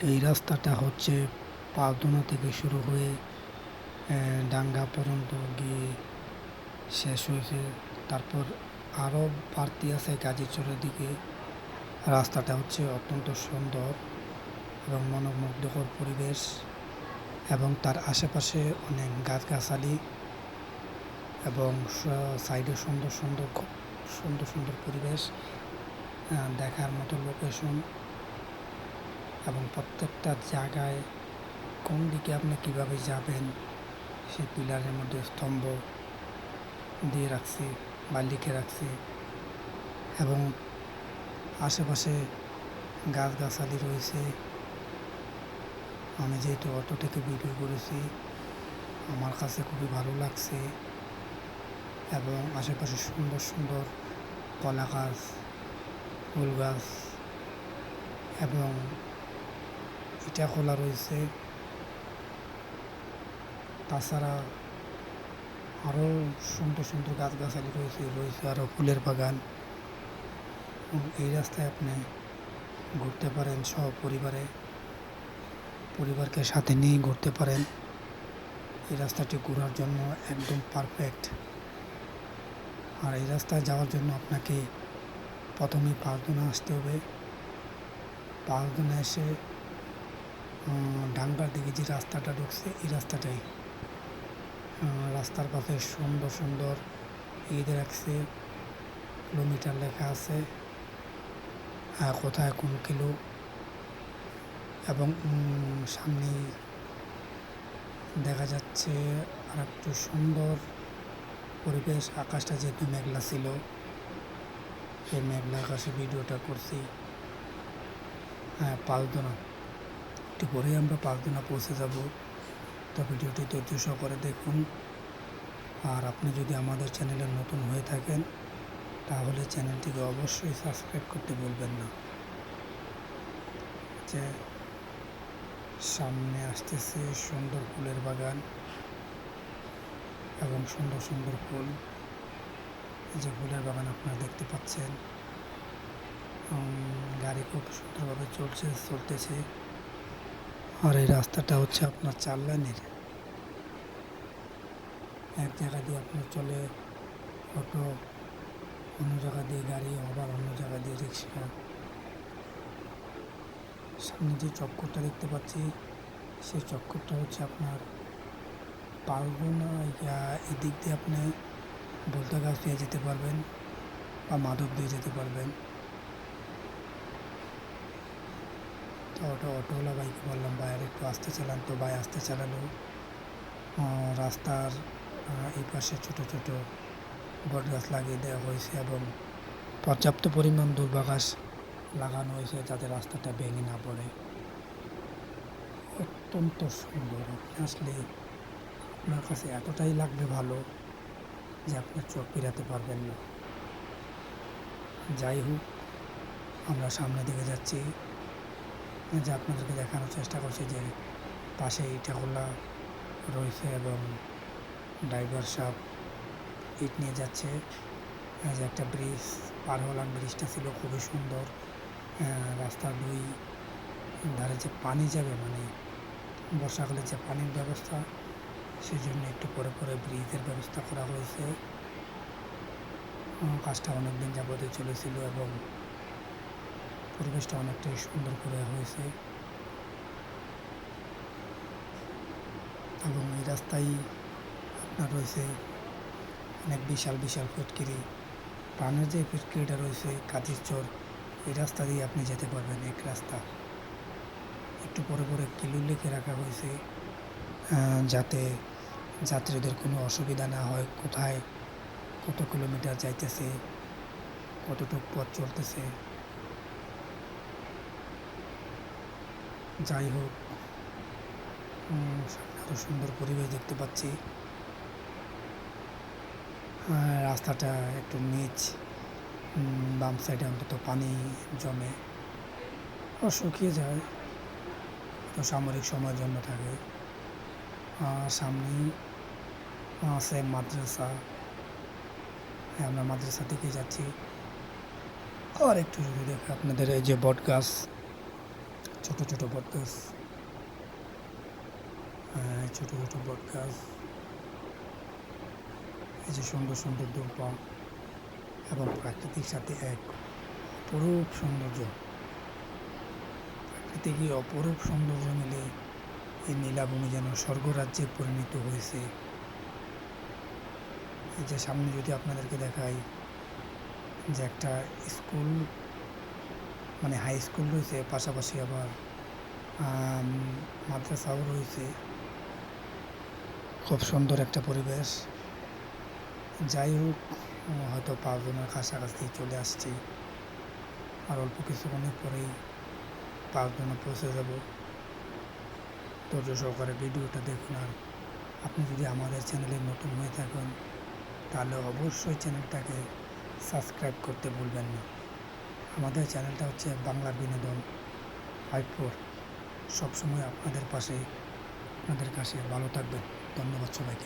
এই রাস্তাটা হচ্ছে পালতোনা থেকে শুরু হয়ে ডাঙ্গা পর্যন্ত গিয়ে শেষ হয়েছে। তারপর আরও বাড়তি আছে গাজীচরের দিকে। রাস্তাটা হচ্ছে অত্যন্ত সুন্দর এবং মনোমুগ্ধকর পরিবেশ এবং তার আশেপাশে অনেক গাছগাছালি এবং সাইডে সুন্দর সুন্দর সুন্দর সুন্দর পরিবেশ দেখার মতো লোকেশন এবং প্রত্যেকটা জায়গায় কোন দিকে আপনি কীভাবে যাবেন, সে পিলারের মধ্যে স্তম্ভ দিয়ে রাখছি বা লিখে রাখছি এবং আশেপাশে গাছগাছালি রয়েছে। আমি যেহেতু অটো থেকে ভিডিও করেছি, আমার কাছে খুবই ভালো লাগছে এবং আশেপাশে সুন্দর সুন্দর কলা গাছ, ফুল গাছ এবং ইটা খোলা রয়েছে। তাছাড়া আরও সুন্দর সুন্দর গাছগাছালি রয়েছে রয়েছে আরও ফুলের বাগান। এই রাস্তায় আপনি ঘুরতে পারেন সহ পরিবারে পরিবারকে সাথে নিয়ে ঘুরতে পারেন। এই রাস্তাটি ঘোরার জন্য একদম পারফেক্ট আর এই রাস্তায় যাওয়ার জন্য আপনাকে প্রথমে পাঁচদোনা আসতে হবে। পাঁচদোনা এসে ডাঙ্গার দিকে যে রাস্তাটা ঢুকছে এই রাস্তাটাই। রাস্তার পাশে সুন্দর সুন্দর ঈদ রাখছে কিলোমিটার লেখা আছে আহ, কোথায় কোন কিলো। এবং সামনে দেখা যাচ্ছে আর একটু সুন্দর পরিবেশ আকাশটা যেহেতু মেঘলা ছিল এই মেঘলা আকাশে ভিডিওটা করছি। হ্যাঁ পালদোনা একটু পরেই আমরা পালদোনা পৌঁছে যাব। তো ভিডিওটি ধৈর্য সহকারে দেখুন। আর আপনি যদি আমাদের চ্যানেলে নতুন হয়ে থাকেন, তাহলে চ্যানেলটিকে অবশ্যই সাবস্ক্রাইব করতে বলবেন না। যে সামনে আসতেছে সুন্দর ফুলের বাগান এবং সুন্দর সুন্দর ফুল। যে ফুলের বাগান আপনারা দেখতে পাচ্ছেন। গাড়ি খুব সুন্দরভাবে চলছে, চলতেছে। আর এই রাস্তাটা হচ্ছে আপনার চার লাইনের। এক জায়গা দিয়ে আপনার চলে অটো, অন্য জায়গা দিয়ে গাড়ি, আবার অন্য জায়গা দিয়ে রিক্সা। সামনে যে চক্করটা দেখতে পাচ্ছি, সেই চক্করটা হচ্ছে আপনার পালগুনা এদিক দিয়ে আপনি বলতা গাছ দিয়ে যেতে পারবেন বা মাদক দিয়ে যেতে পারবেন। তো অটো অটোওয়ালা বাইকে বললাম ভাই আর একটু আস্তে চালান তো, ভাই আস্তে চালালো। রাস্তার এই পাশে ছোট ছোট বট গাছ লাগিয়ে দেওয়া হয়েছে এবং পর্যাপ্ত পরিমাণ দুর্বাঘাস লাগানো হয়েছে যাতে রাস্তাটা ভেঙে না পড়ে। অত্যন্ত সুন্দর, আপনি আসলে আপনার কাছে এতটাই লাগবে ভালো যে আপনার চোখ ফিরাতে পারবেন না। যাই হোক, আমরা সামনের দিকে যাচ্ছি। যে আপনাদেরকে দেখানোর চেষ্টা করছি যে পাশে ইটাখোলা রয়েছে এবং ড্রাইভার সাহ ইট নিয়ে যাচ্ছে। যে একটা ব্রিজ পার হলাম ব্রিজটা ছিল খুবই সুন্দর। আহ, রাস্তার দুই ধারে যে পানি যাবে মানে বর্ষাকালে যে পানির ব্যবস্থা সেই জন্য একটু পরে পরে ব্রিজের ব্যবস্থা করা হয়েছে। কাজটা অনেক দিন যাবতীয় চলেছিল এবং পরিবেশটা অনেকটাই সুন্দর করে হয়েছে। এবং এই রাস্তায় আপনার রয়েছে অনেক বিশাল বিশাল ফিটকিরি। প্রাণের যে ফিটকিরিটা রয়েছে কাজের চর, এই রাস্তা দিয়ে আপনি যেতে পারবেন, এক রাস্তা। একটু পরে পরে কিলো লিখে রাখা হয়েছে যাতে যাত্রীদের কোনো অসুবিধা না হয়, কোথায় কত কিলোমিটার যাইতেছে, কতটুক পথ চলতেছে। যাই হোক এত সুন্দর পরিবেশ দেখতে পাচ্ছি। রাস্তাটা একটু নিচ বাম সাইডে অন্তত পানি জমে। ও শুকিয়ে যায়। তো সামরিক সময়ের জন্য থাকে। সামনেই আছে মাদ্রাসা। হ্যাঁ আমরা মাদ্রাসা দিকে যাচ্ছি। আর একটু যদি দেখে আপনাদের এই যে বট গাছ ছোট ছোট বট গাছ হ্যাঁ, ছোট ছোট বট গাছ এই যে সুন্দর সুন্দর দোলপা এবং প্রাকৃতিক সাথে এক অপরূপ সৌন্দর্য। প্রাকৃতিক অপরূপ সৌন্দর্য মিলে এই নীলাভূমি যেন স্বর্গরাজ্যে পরিণত হয়েছে। এই যে সামনে যদি আপনাদেরকে দেখাই যে একটা স্কুল মানে হাই স্কুল রয়েছে, পাশাপাশি আবার মাদ্রাসাও রয়েছে। খুব সুন্দর একটা পরিবেশ। যাই হোক হয়তো পাঁচজনের কাছাকাছি চলে আসছি। আর অল্প কিছুক্ষণের পরেই পাঁচজনে পৌঁছে যাব। ধৈর্য সহকারে ভিডিওটা দেখুন। আর আপনি যদি আমাদের চ্যানেলে নতুন হয়ে থাকেন, তাহলে অবশ্যই চ্যানেলটাকে সাবস্ক্রাইব করতে ভুলবেন না। আমাদের চ্যানেলটা হচ্ছে বাংলা বিনোদন ফাইভ ফোর। সবসময় আপনাদের পাশে, আপনাদের কাছে ভালো থাকবেন। ধন্যবাদ সবাইকে।